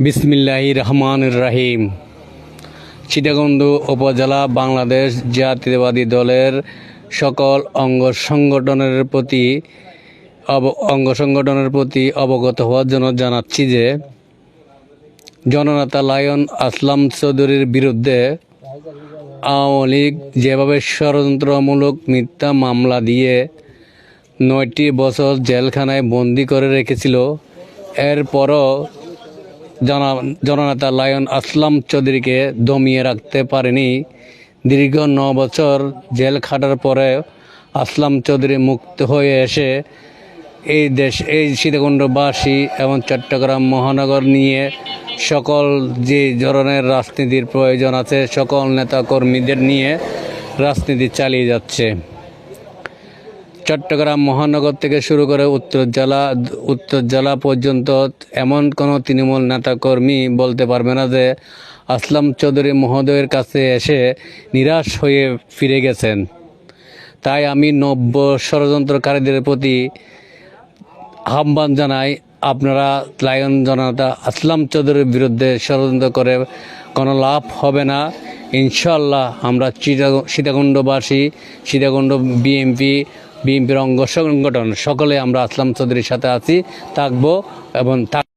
বিসমিল্লাহ রহমান রাহিম চিটাগঞ্জ উপজেলা বাংলাদেশ জাতীয়তাবাদী দলের সকল অঙ্গ সংগঠনের প্রতি অব- অঙ্গ সংগঠনের প্রতি অবগত হওয়ার জন্য জানাচ্ছি যে, জননেতা লায়ন আসলাম চৌধুরীর বিরুদ্ধে আওয়ামী লীগ যেভাবে ষড়যন্ত্রমূলক মিথ্যা মামলা দিয়ে নয়টি বছর জেলখানায় বন্দি করে রেখেছিল, এরপরও জননেতা লায়ন আসলাম চৌধুরীকে দমিয়ে রাখতে পারেনি। দীর্ঘ ন বছর জেল খাটার পরে আসলাম চৌধুরী মুক্ত হয়ে এসে এই দেশ এই সীতাকুণ্ডবাসী এবং চট্টগ্রাম মহানগর নিয়ে সকল যে ধরনের রাজনীতির প্রয়োজন আছে, সকল নেতা কর্মীদের নিয়ে রাজনীতি চালিয়ে যাচ্ছে। চট্টগ্রাম মহানগর থেকে শুরু করে উত্তর জেলা উত্তর জেলা পর্যন্ত এমন কোনো তৃণমূল নেতাকর্মী বলতে পারবে না যে আসলাম চৌধুরী মহোদয়ের কাছে এসে নিরাশ হয়ে ফিরে গেছেন। তাই আমি নব্য ষড়যন্ত্রকারীদের প্রতি আহ্বান জানাই, আপনারা লায়ন জনতা আসলাম চৌধুরীর বিরুদ্ধে ষড়যন্ত্র করে কোনো লাভ হবে না। ইনশাল্লাহ আমরা সীতাকুণ্ডবাসী সীতাকুণ্ড বিএমপি বিএনপির অঙ্গ সংগঠন। সকলে আমরা আসলাম চৌধুরীর সাথে আছি থাকব এবং